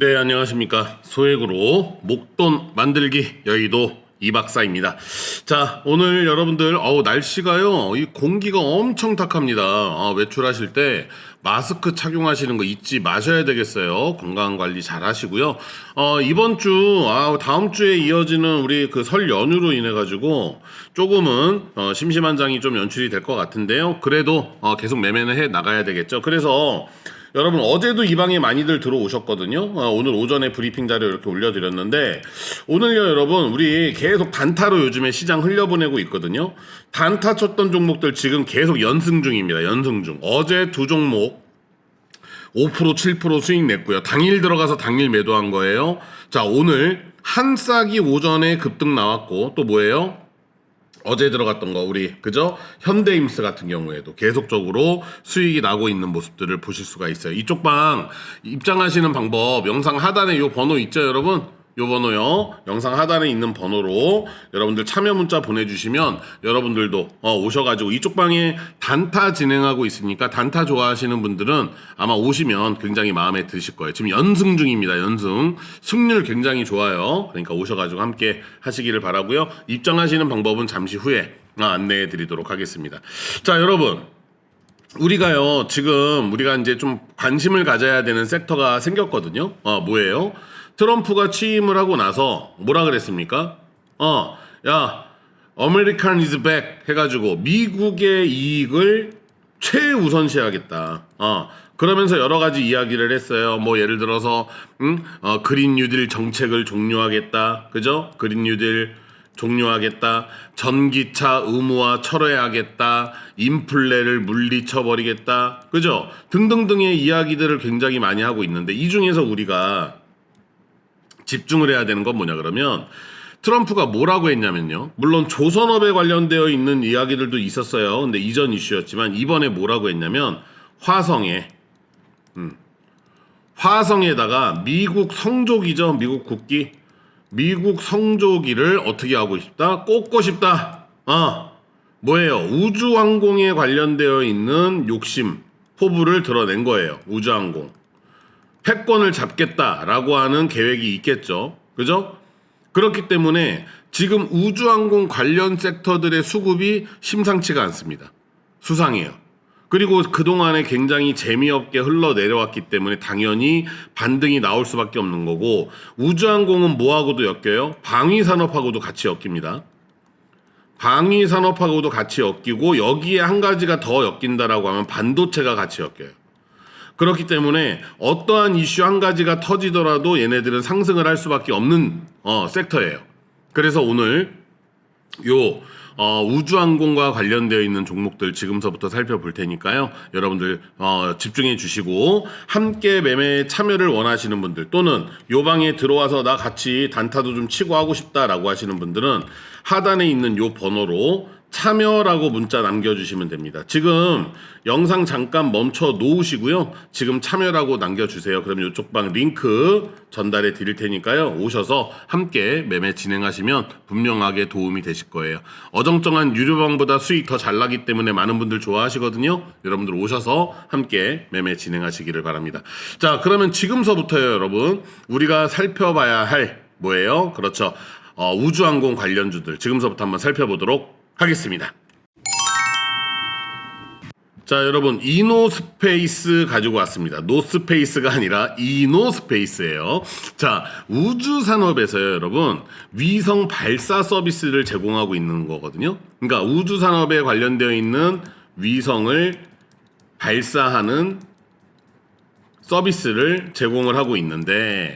네, 안녕하십니까. 소액으로 목돈 만들기 여의도 이 박사입니다. 자, 오늘 여러분들, 어우, 날씨가요, 이 공기가 엄청 탁합니다. 아, 외출하실 때 마스크 착용하시는 거 잊지 마셔야 되겠어요. 건강 관리 잘 하시고요. 어, 이번 주, 아, 다음 주에 이어지는 우리 그 설 연휴로 인해가지고 조금은 어, 심심한 장이 좀 연출이 될 것 같은데요. 그래도 어, 계속 매매는 해 나가야 되겠죠. 그래서 여러분 어제도 이 방에 많이들 들어오셨거든요. 어, 오늘 오전에 브리핑 자료 이렇게 올려드렸는데 오늘요 여러분 우리 계속 단타로 요즘에 시장 흘려보내고 있거든요. 단타 쳤던 종목들 지금 계속 연승 중입니다. 연승 중. 어제 두 종목 5% 7% 수익 냈고요. 당일 들어가서 당일 매도한 거예요. 자 오늘 한 싹이 오전에 급등 나왔고 또 뭐예요? 어제 들어갔던 거 우리 그죠? 현대임스 같은 경우에도 계속적으로 수익이 나고 있는 모습들을 보실 수가 있어요. 이쪽 방 입장하시는 방법 영상 하단에 요 번호 있죠, 여러분? 요 번호요. 영상 하단에 있는 번호로 여러분들 참여 문자 보내주시면 여러분들도 어, 오셔가지고 이쪽 방에 단타 진행하고 있으니까 단타 좋아하시는 분들은 아마 오시면 굉장히 마음에 드실 거예요. 지금 연승 중입니다. 연승 승률 굉장히 좋아요. 그러니까 오셔가지고 함께 하시기를 바라고요. 입장하시는 방법은 잠시 후에 아, 안내해 드리도록 하겠습니다. 자, 여러분. 우리가요, 지금 우리가 이제 좀 관심을 가져야 되는 섹터가 생겼거든요. 어, 뭐예요? 트럼프가 취임을 하고 나서 뭐라 그랬습니까? 어, 야, American is back 해가지고 미국의 이익을 최우선시하겠다. 어, 그러면서 여러 가지 이야기를 했어요. 뭐 예를 들어서 음, 어, 그린 뉴딜 정책을 종료하겠다. 그죠? 그린 뉴딜 종료하겠다. 전기차 의무화 철회하겠다. 인플레를 물리쳐 버리겠다. 그죠? 등등등의 이야기들을 굉장히 많이 하고 있는데 이 중에서 우리가 집중을 해야 되는 건 뭐냐 그러면 트럼프가 뭐라고 했냐면요. 물론 조선업에 관련되어 있는 이야기들도 있었어요. 근데 이전 이슈였지만 이번에 뭐라고 했냐면 화성에 음, 화성에다가 미국 성조기죠. 미국 국기. 미국 성조기를 어떻게 하고 싶다? 꽂고 싶다. 어. 뭐예요? 우주항공에 관련되어 있는 욕심, 포부를 드러낸 거예요. 우주항공. 패권을 잡겠다라고 하는 계획이 있겠죠. 그죠? 그렇기 때문에 지금 우주항공 관련 섹터들의 수급이 심상치가 않습니다. 수상해요. 그리고 그동안에 굉장히 재미없게 흘러내려왔기 때문에 당연히 반등이 나올 수밖에 없는 거고 우주항공은 뭐하고도 엮여요? 방위산업하고도 같이 엮입니다. 방위산업하고도 같이 엮이고 여기에 한 가지가 더 엮인다라고 하면 반도체가 같이 엮여요. 그렇기 때문에 어떠한 이슈 한 가지가 터지더라도 얘네들은 상승을 할 수밖에 없는 어, 섹터예요. 그래서 오늘 요 어, 우주항공과 관련되어 있는 종목들 지금서부터 살펴볼 테니까요. 여러분들 어, 집중해 주시고 함께 매매에 참여를 원하시는 분들 또는 요 방에 들어와서 나 같이 단타도 좀 치고 하고 싶다라고 하시는 분들은 하단에 있는 요 번호로 참여라고 문자 남겨주시면 됩니다. 지금 영상 잠깐 멈춰 놓으시고요. 지금 참여라고 남겨주세요. 그럼 이쪽 방 링크 전달해 드릴 테니까요. 오셔서 함께 매매 진행하시면 분명하게 도움이 되실 거예요. 어정쩡한 유료방보다 수익 더 잘 나기 때문에 많은 분들 좋아하시거든요. 여러분들 오셔서 함께 매매 진행하시기를 바랍니다. 자, 그러면 지금서부터요, 여러분. 우리가 살펴봐야 할 뭐예요? 그렇죠. 어, 우주항공 관련주들 지금서부터 한번 살펴보도록 하겠습니다. 자, 여러분, 이노스페이스 가지고 왔습니다. 노스페이스가 아니라 이노스페이스예요. 자, 우주 산업에서요, 여러분, 위성 발사 서비스를 제공하고 있는 거거든요. 그러니까 우주 산업에 관련되어 있는 위성을 발사하는 서비스를 제공을 하고 있는데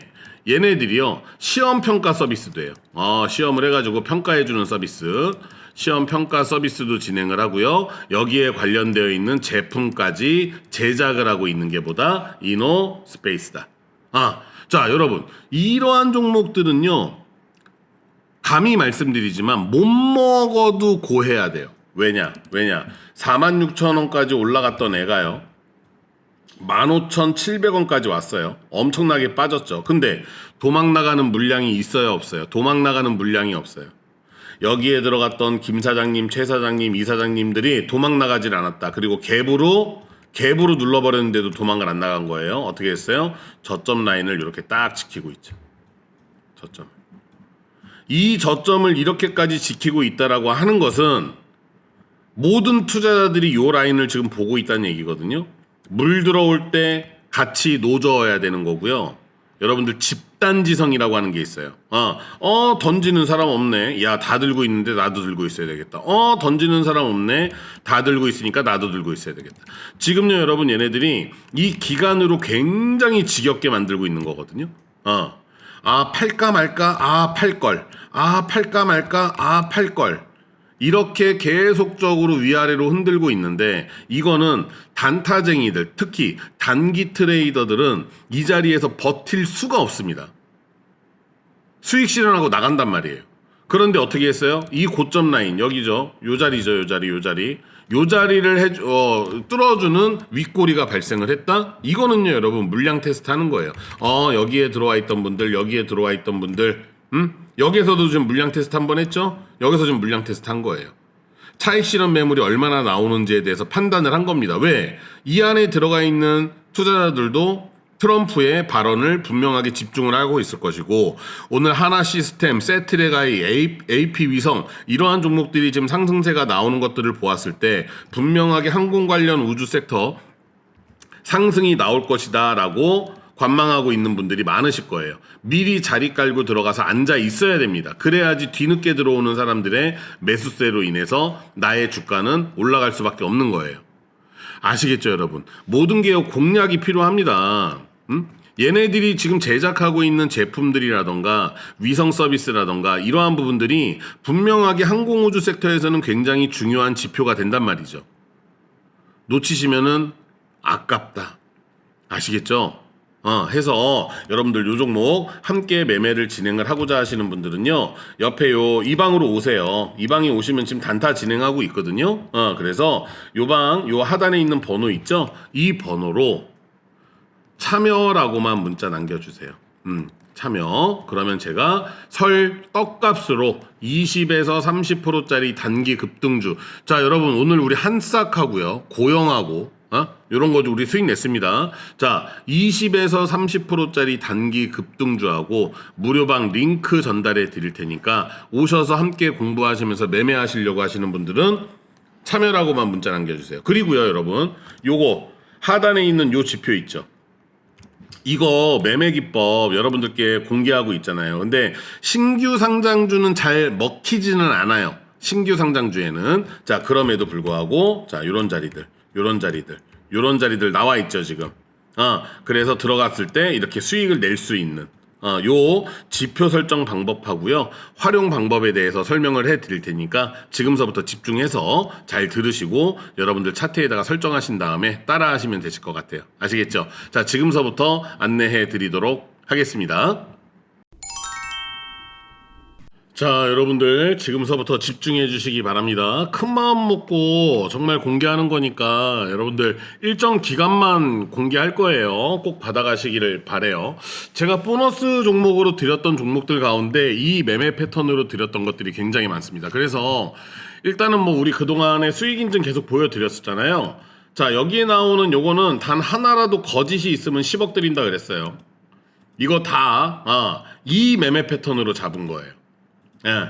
얘네들이요 시험 평가 서비스도 해요. 어, 시험을 해가지고 평가해주는 서비스, 시험 평가 서비스도 진행을 하고요. 여기에 관련되어 있는 제품까지 제작을 하고 있는 게 보다 이노 스페이스다. 아, 자 여러분 이러한 종목들은요 감히 말씀드리지만 못 먹어도 고해야 돼요. 왜냐? 왜냐? 46,000원까지 올라갔던 애가요. 15,700원까지 왔어요. 엄청나게 빠졌죠. 근데 도망 나가는 물량이 있어요, 없어요? 도망 나가는 물량이 없어요. 여기에 들어갔던 김 사장님, 최 사장님, 이 사장님들이 도망 나가질 않았다. 그리고 갭으로 갭으로 눌러버렸는데도 도망을 안 나간 거예요. 어떻게 했어요? 저점 라인을 이렇게 딱 지키고 있죠. 저점. 이 저점을 이렇게까지 지키고 있다라고 하는 것은 모든 투자자들이 요 라인을 지금 보고 있다는 얘기거든요. 물 들어올 때 같이 노져야 되는 거고요. 여러분들 집단지성이라고 하는 게 있어요. 어, 어, 던지는 사람 없네. 야, 다 들고 있는데 나도 들고 있어야 되겠다. 어, 던지는 사람 없네. 다 들고 있으니까 나도 들고 있어야 되겠다. 지금요, 여러분, 얘네들이 이 기간으로 굉장히 지겹게 만들고 있는 거거든요. 어. 아, 팔까 말까? 아, 팔걸. 아, 팔까 말까? 아, 팔걸. 이렇게 계속적으로 위아래로 흔들고 있는데 이거는 단타쟁이들 특히 단기 트레이더들은 이 자리에서 버틸 수가 없습니다. 수익 실현하고 나간단 말이에요. 그런데 어떻게 했어요? 이 고점 라인 여기죠. 요 자리죠. 요 자리 요 자리. 요 자리를 해 어, 뚫어주는 윗꼬리가 발생을 했다. 이거는요, 여러분 물량 테스트 하는 거예요. 어 여기에 들어와 있던 분들, 여기에 들어와 있던 분들, 음 여기에서도 지금 물량 테스트 한 번 했죠. 여기서 지금 물량 테스트 한 거예요. 차익 실현 매물이 얼마나 나오는지에 대해서 판단을 한 겁니다. 왜? 이 안에 들어가 있는 투자자들도 트럼프의 발언을 분명하게 집중을 하고 있을 것이고 오늘 하나 시스템, 세트레가이, AP 위성 이러한 종목들이 지금 상승세가 나오는 것들을 보았을 때 분명하게 항공 관련 우주 섹터 상승이 나올 것이다라고 관망하고 있는 분들이 많으실 거예요. 미리 자리 깔고 들어가서 앉아 있어야 됩니다. 그래야지 뒤늦게 들어오는 사람들의 매수세로 인해서 나의 주가는 올라갈 수밖에 없는 거예요. 아시겠죠, 여러분? 모든 게 공략이 필요합니다. 음? 얘네들이 지금 제작하고 있는 제품들이라던가 위성 서비스라던가 이러한 부분들이 분명하게 항공우주 섹터에서는 굉장히 중요한 지표가 된단 말이죠. 놓치시면은 아깝다. 아시겠죠? 어, 해서 여러분들 요 종목 함께 매매를 진행을 하고자 하시는 분들은요, 옆에 요, 이 방으로 오세요. 이 방에 오시면 지금 단타 진행하고 있거든요. 어, 그래서 요 방, 요 하단에 있는 번호 있죠? 이 번호로 참여라고만 문자 남겨주세요. 음, 참여. 그러면 제가 설 떡값으로 20에서 30%짜리 단기 급등주. 자, 여러분, 오늘 우리 한싹 하고요. 고영하고, 어? 요런 거죠. 우리 수익 냈습니다. 자, 20에서 30%짜리 단기 급등주하고 무료방 링크 전달해 드릴 테니까 오셔서 함께 공부하시면서 매매하시려고 하시는 분들은 참여라고만 문자 남겨주세요. 그리고요, 여러분. 요거 하단에 있는 요 지표 있죠. 이거 매매 기법 여러분들께 공개하고 있잖아요. 근데 신규 상장주는 잘 먹히지는 않아요. 신규 상장주에는 자 그럼에도 불구하고 자 요런 자리들, 요런 자리들, 요런 자리들 나와 있죠 지금. 아 그래서 들어갔을 때 이렇게 수익을 낼 수 있는 어, 요 지표 설정 방법하고요. 활용 방법에 대해서 설명을 해 드릴 테니까 지금서부터 집중해서 잘 들으시고 여러분들 차트에다가 설정하신 다음에 따라 하시면 되실 것 같아요. 아시겠죠? 자, 지금서부터 안내해 드리도록 하겠습니다. 자, 여러분들 지금서부터 집중해 주시기 바랍니다. 큰 마음 먹고 정말 공개하는 거니까 여러분들 일정 기간만 공개할 거예요. 꼭 받아가시기를 바래요. 제가 보너스 종목으로 드렸던 종목들 가운데 이 매매 패턴으로 드렸던 것들이 굉장히 많습니다. 그래서 일단은 뭐 우리 그동안에 수익 인증 계속 보여드렸었잖아요. 자, 여기에 나오는 요거는 단 하나라도 거짓이 있으면 10억 드린다 그랬어요. 이거 다, 아, 이 매매 패턴으로 잡은 거예요. 예.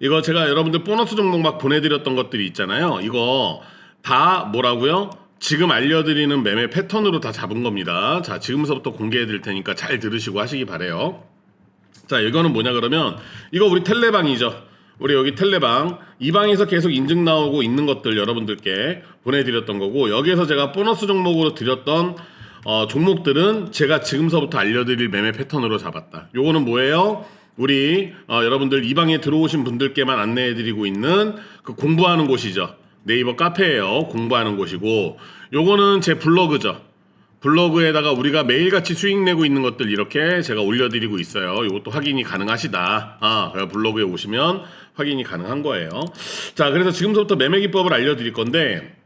이거 제가 여러분들 보너스 종목 막 보내드렸던 것들이 있잖아요. 이거 다 뭐라고요? 지금 알려드리는 매매 패턴으로 다 잡은 겁니다. 자, 지금서부터 공개해 드릴 테니까 잘 들으시고 하시기 바래요. 자, 이거는 뭐냐 그러면 이거 우리 텔레방이죠. 우리 여기 텔레방 이 방에서 계속 인증 나오고 있는 것들 여러분들께 보내드렸던 거고 여기에서 제가 보너스 종목으로 드렸던 어, 종목들은 제가 지금서부터 알려드릴 매매 패턴으로 잡았다. 요거는 뭐예요? 우리 어, 여러분들 이 방에 들어오신 분들께만 안내해드리고 있는 그 공부하는 곳이죠. 네이버 카페예요. 공부하는 곳이고 요거는 제 블로그죠. 블로그에다가 우리가 매일같이 수익 내고 있는 것들 이렇게 제가 올려드리고 있어요. 이것도 확인이 가능하시다. 아, 블로그에 오시면 확인이 가능한 거예요. 자, 그래서 지금부터 매매 기법을 알려드릴 건데,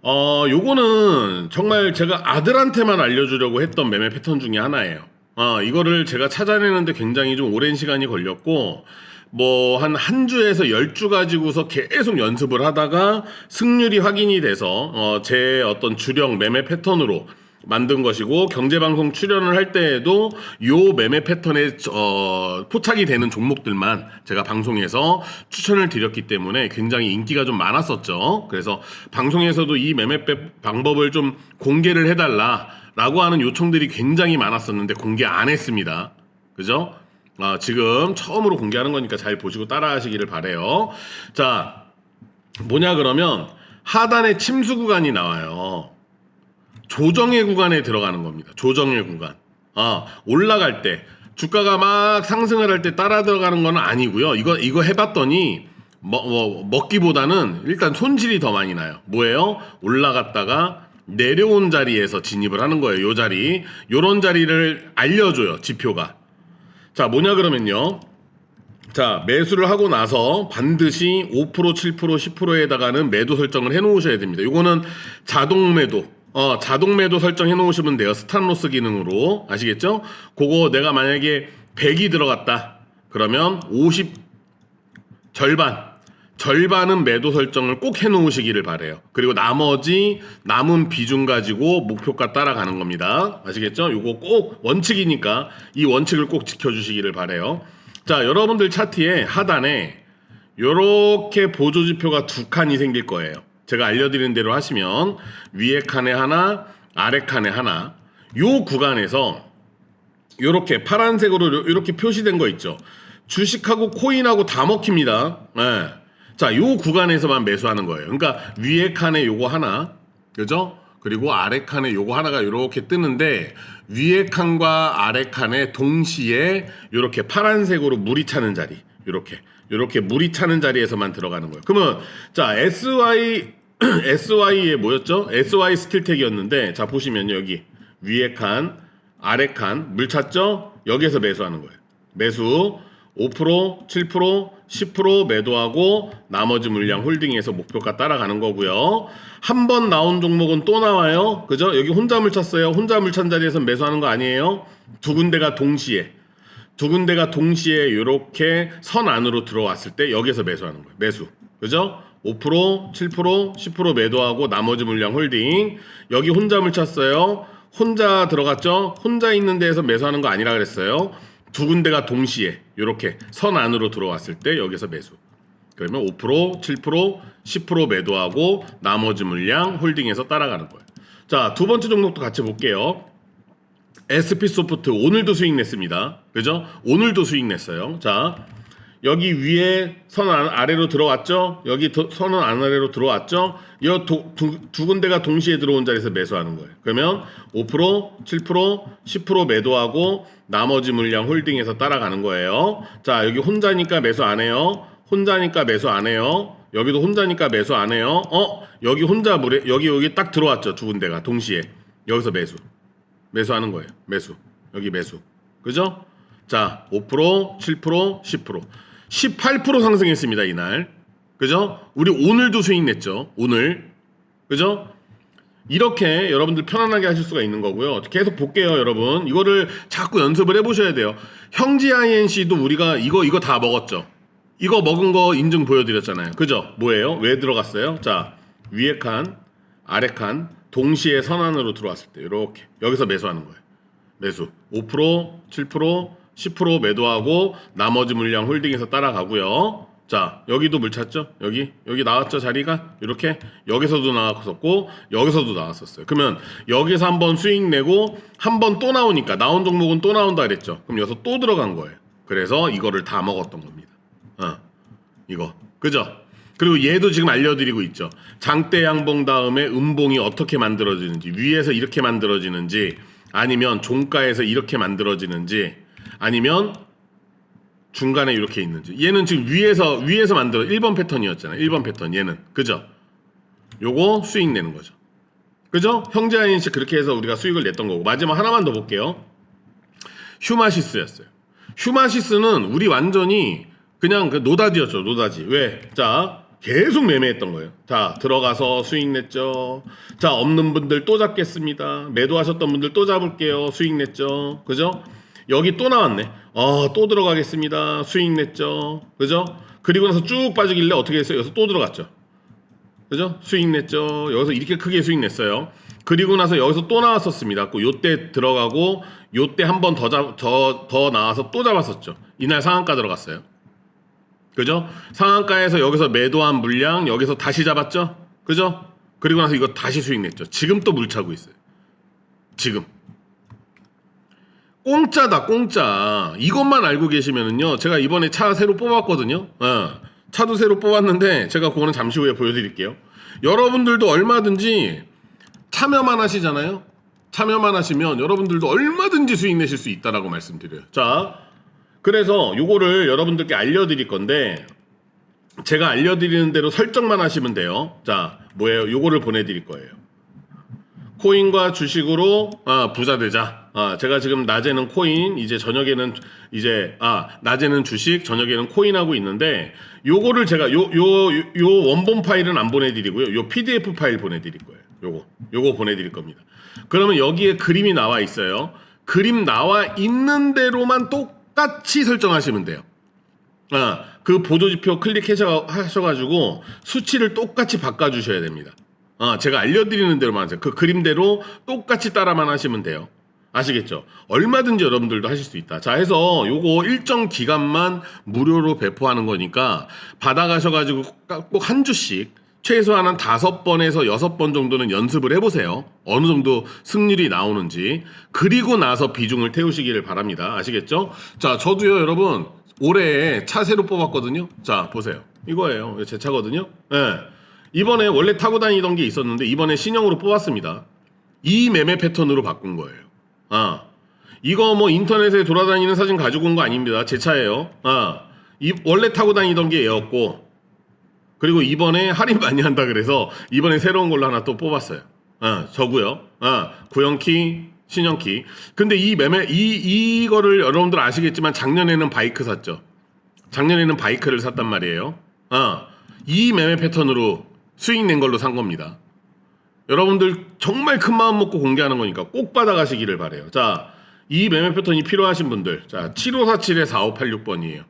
어, 요거는 정말 제가 아들한테만 알려주려고 했던 매매 패턴 중에 하나예요. 어, 이거를 제가 찾아내는데 굉장히 좀 오랜 시간이 걸렸고, 뭐 한 한 주에서 열 주 가지고서 계속 연습을 하다가 승률이 확인이 돼서 어, 제 어떤 주력 매매 패턴으로 만든 것이고 경제방송 출연을 할 때에도 요 매매 패턴에 어, 포착이 되는 종목들만 제가 방송에서 추천을 드렸기 때문에 굉장히 인기가 좀 많았었죠. 그래서 방송에서도 이 매매 빼- 방법을 좀 공개를 해달라 라고 하는 요청들이 굉장히 많았었는데 공개 안 했습니다. 그죠? 아, 지금 처음으로 공개하는 거니까 잘 보시고 따라하시기를 바래요. 자, 뭐냐 그러면 하단에 침수 구간이 나와요. 조정의 구간에 들어가는 겁니다. 조정의 구간. 아, 올라갈 때 주가가 막 상승을 할 때 따라 들어가는 건 아니고요. 이거 이거 해봤더니 뭐, 뭐, 먹기보다는 일단 손실이 더 많이 나요. 뭐예요? 올라갔다가 내려온 자리에서 진입을 하는 거예요. 요 자리. 요런 자리를 알려줘요. 지표가. 자, 뭐냐 그러면요. 자, 매수를 하고 나서 반드시 5%, 7%, 10%에다가는 매도 설정을 해 놓으셔야 됩니다. 요거는 자동 매도. 어, 자동 매도 설정해 놓으시면 돼요. 스탑로스 기능으로. 아시겠죠? 그거 내가 만약에 100이 들어갔다. 그러면 50 절반 절반은 매도 설정을 꼭 해놓으시기를 바래요. 그리고 나머지 남은 비중 가지고 목표가 따라가는 겁니다. 아시겠죠? 요거 꼭 원칙이니까 이 원칙을 꼭 지켜주시기를 바래요. 자, 여러분들 차트에 하단에 요렇게 보조 지표가 두 칸이 생길 거예요. 제가 알려드린 대로 하시면 위에 칸에 하나, 아래 칸에 하나. 요 구간에서 요렇게 파란색으로 이렇게 표시된 거 있죠. 주식하고 코인하고 다 먹힙니다. 예. 자, 요 구간에서만 매수하는 거예요. 그러니까 위에 칸에 요거 하나, 그죠? 그리고 아래 칸에 요거 하나가 이렇게 뜨는데 위에 칸과 아래 칸에 동시에 이렇게 파란색으로 물이 차는 자리, 이렇게 이렇게 물이 차는 자리에서만 들어가는 거예요. 그러면 자 SY SY에 뭐였죠? SY 스틸텍이었는데 자 보시면요 여기 위에 칸, 아래 칸 물 찼죠? 여기에서 매수하는 거예요. 매수 5%, 7%, 10% 매도하고 나머지 물량 홀딩해서 목표가 따라가는 거고요. 한 번 나온 종목은 또 나와요. 그죠? 여기 혼자 물 찼어요. 혼자 물찬 자리에서 매수하는 거 아니에요? 두 군데가 동시에 두 군데가 동시에 이렇게 선 안으로 들어왔을 때 여기서 매수하는 거예요. 매수. 그죠? 5%, 7%, 10% 매도하고 나머지 물량 홀딩. 여기 혼자 물 찼어요. 혼자 들어갔죠? 혼자 있는 데에서 매수하는 거 아니라 그랬어요. 두 군데가 동시에 이렇게 선 안으로 들어왔을 때 여기서 매수. 그러면 5%, 7%, 10% 매도하고 나머지 물량 홀딩해서 따라가는 거예요. 자, 두 번째 종목도 같이 볼게요. SP 소프트 오늘도 수익 냈습니다. 그죠? 오늘도 수익 냈어요. 자, 여기 위에 선 안- 아래로 들어왔죠? 여기 도- 선은 안 아래로 들어왔죠? 이 두, 두 군데가 동시에 들어온 자리에서 매수하는 거예요. 그러면 5%, 7%, 10% 매도하고 나머지 물량 홀딩해서 따라가는 거예요. 자, 여기 혼자니까 매수 안 해요. 혼자니까 매수 안 해요. 여기도 혼자니까 매수 안 해요. 어? 여기 혼자 물에 여기 여기 딱 들어왔죠. 두 군데가 동시에. 여기서 매수. 매수하는 거예요. 매수. 여기 매수. 그죠? 자, 5%, 7%, 10%. 18% 상승했습니다, 이날. 그죠? 우리 오늘도 수익 냈죠. 오늘. 그죠? 이렇게 여러분들 편안하게 하실 수가 있는 거고요. 계속 볼게요, 여러분. 이거를 자꾸 연습을 해보셔야 돼요. 형지 INC도 우리가 이거, 이거 다 먹었죠. 이거 먹은 거 인증 보여드렸잖아요. 그죠? 뭐예요? 왜 들어갔어요? 자, 위에 칸, 아래 칸, 동시에 선안으로 들어왔을 때, 이렇게. 여기서 매수하는 거예요. 매수. 5%, 7%, 10% 매도하고 나머지 물량 홀딩해서 따라가고요. 자, 여기도 물 찼죠? 여기 여기 나왔죠 자리가 이렇게 여기서도 나왔었고 여기서도 나왔었어요. 그러면 여기서 한번 수익 내고 한 번 또 나오니까 나온 종목은 또 나온다 그랬죠. 그럼 여기서 또 들어간 거예요. 그래서 이거를 다 먹었던 겁니다. 어, 이거 그죠? 그리고 얘도 지금 알려드리고 있죠. 장대 양봉 다음에 음봉이 어떻게 만들어지는지 위에서 이렇게 만들어지는지 아니면 종가에서 이렇게 만들어지는지 아니면 중간에 이렇게 있는지. 얘는 지금 위에서 위에서 만들어. 1번 패턴이었잖아요. 1번 패턴. 얘는. 그죠? 요거 수익 내는 거죠. 그죠? 형제 아인씨 그렇게 해서 우리가 수익을 냈던 거고. 마지막 하나만 더 볼게요. 휴마시스였어요. 휴마시스는 우리 완전히 그냥 그 노다지였죠 노다지. 왜자 계속 매매했던 거예요. 자 들어가서 수익 냈죠. 자 없는 분들 또 잡겠습니다. 매도하셨던 분들 또 잡을게요. 수익 냈죠. 그죠 여기 또 나왔네. 어, 또 들어가겠습니다. 수익 냈죠. 그죠? 그리고 나서 쭉 빠지길래 어떻게 했어요? 여기서 또 들어갔죠. 그죠? 수익 냈죠. 여기서 이렇게 크게 수익 냈어요. 그리고 나서 여기서 또 나왔었습니다. 그 요때 들어가고 요때 한 번 더 잡, 더, 더 나와서 또 잡았었죠. 이날 상한가 들어갔어요. 그죠? 상한가에서 여기서 매도한 물량 여기서 다시 잡았죠? 그죠? 그리고 나서 이거 다시 수익 냈죠. 지금 또 물 차고 있어요. 지금. 공짜다 공짜. 이것만 알고 계시면은요 제가 이번에 차 새로 뽑았거든요. 어, 차도 새로 뽑았는데 제가 그거는 잠시 후에 보여드릴게요. 여러분들도 얼마든지 참여만 하시잖아요. 참여만 하시면 여러분들도 얼마든지 수익 내실 수 있다라고 말씀드려요. 자 그래서 요거를 여러분들께 알려드릴 건데 제가 알려드리는 대로 설정만 하시면 돼요. 자 뭐예요? 요거를 보내드릴 거예요. 코인과 주식으로 아, 부자 되자. 아, 제가 지금 낮에는 코인, 이제 저녁에는 이제 아 낮에는 주식, 저녁에는 코인 하고 있는데 요거를 제가 요요 요 원본 파일은 안 보내 드리고요. 요 PDF 파일 보내 드릴 거예요. 요거 요거 보내 드릴 겁니다. 그러면 여기에 그림이 나와 있어요. 그림 나와 있는 대로만 똑같이 설정하시면 돼요. 아, 그 보조지표 클릭하셔가지고 수치를 똑같이 바꿔주셔야 됩니다. 아, 제가 알려드리는 대로만 하세요. 그 그림대로 똑같이 따라만 하시면 돼요. 아시겠죠? 얼마든지 여러분들도 하실 수 있다. 자, 해서 요거 일정 기간만 무료로 배포하는 거니까 받아가셔가지고 꼭 한 주씩 최소한 한 다섯 번에서 여섯 번 정도는 연습을 해보세요. 어느 정도 승률이 나오는지. 그리고 나서 비중을 태우시기를 바랍니다. 아시겠죠? 자, 저도요, 여러분, 올해 차 새로 뽑았거든요. 자, 보세요. 이거예요. 제 차거든요. 예. 이번에 원래 타고 다니던 게 있었는데, 이번에 신형으로 뽑았습니다. 이 매매 패턴으로 바꾼 거예요. 아. 이거 뭐 인터넷에 돌아다니는 사진 가지고 온 거 아닙니다. 제 차예요. 아. 이 원래 타고 다니던 게 얘였고, 그리고 이번에 할인 많이 한다 그래서 이번에 새로운 걸로 하나 또 뽑았어요. 아, 저고요. 아, 구형키, 신형키. 근데 이 매매 이 이거를 여러분들 아시겠지만 작년에는 바이크 샀죠. 작년에는 바이크를 샀단 말이에요. 아, 이 매매 패턴으로 수익 낸 걸로 산 겁니다. 여러분들 정말 큰 마음 먹고 공개하는 거니까 꼭 받아가시기를 바래요. 자, 이 매매 패턴이 필요하신 분들, 자, 7547에 4586번이에요.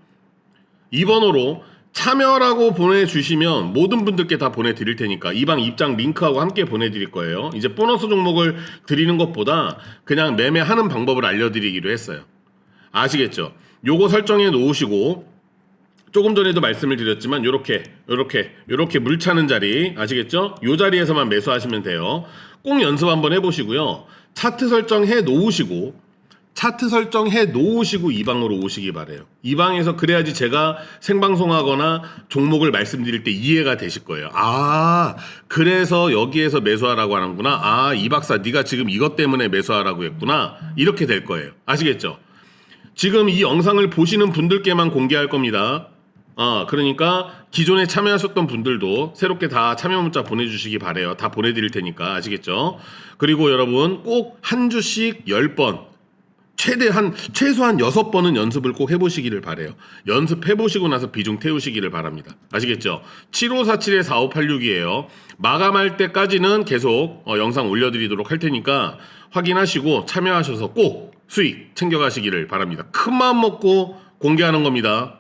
이 번호로 참여라고 보내주시면 모든 분들께 다 보내드릴 테니까 이 방 입장 링크하고 함께 보내드릴 거예요. 이제 보너스 종목을 드리는 것보다 그냥 매매하는 방법을 알려드리기로 했어요. 아시겠죠? 요거 설정해 놓으시고 조금 전에도 말씀을 드렸지만 요렇게 요렇게 요렇게 물 차는 자리 아시겠죠? 요 자리에서만 매수하시면 돼요. 꼭 연습 한번 해보시고요. 차트 설정해 놓으시고 차트 설정해 놓으시고 이 방으로 오시기 바래요. 이 방에서 그래야지 제가 생방송하거나 종목을 말씀드릴 때 이해가 되실 거예요. 아, 그래서 여기에서 매수하라고 하는구나. 아, 이 박사 네가 지금 이것 때문에 매수하라고 했구나. 이렇게 될 거예요. 아시겠죠? 지금 이 영상을 보시는 분들께만 공개할 겁니다. 아, 그러니까 기존에 참여하셨던 분들도 새롭게 다 참여 문자 보내주시기 바래요. 다 보내드릴 테니까 아시겠죠? 그리고 여러분 꼭 한 주씩 10번 최대한 최소한 6번은 연습을 꼭 해보시기를 바래요. 연습해 보시고 나서 비중 태우시기를 바랍니다. 아시겠죠? 7547에 4586이에요. 마감할 때까지는 계속 어, 영상 올려드리도록 할 테니까 확인하시고 참여하셔서 꼭 수익 챙겨가시기를 바랍니다. 큰 마음 먹고 공개하는 겁니다.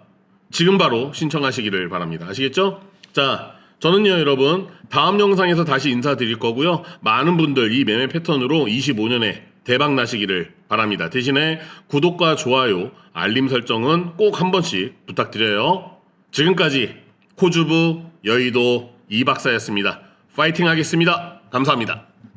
지금 바로 신청하시기를 바랍니다. 아시겠죠? 자, 저는요, 여러분, 다음 영상에서 다시 인사드릴 거고요. 많은 분들 이 매매 패턴으로 25년에 대박 나시기를 바랍니다. 대신에 구독과 좋아요, 알림 설정은 꼭 한 번씩 부탁드려요. 지금까지 코주부 여의도 이 박사였습니다. 파이팅 하겠습니다. 감사합니다.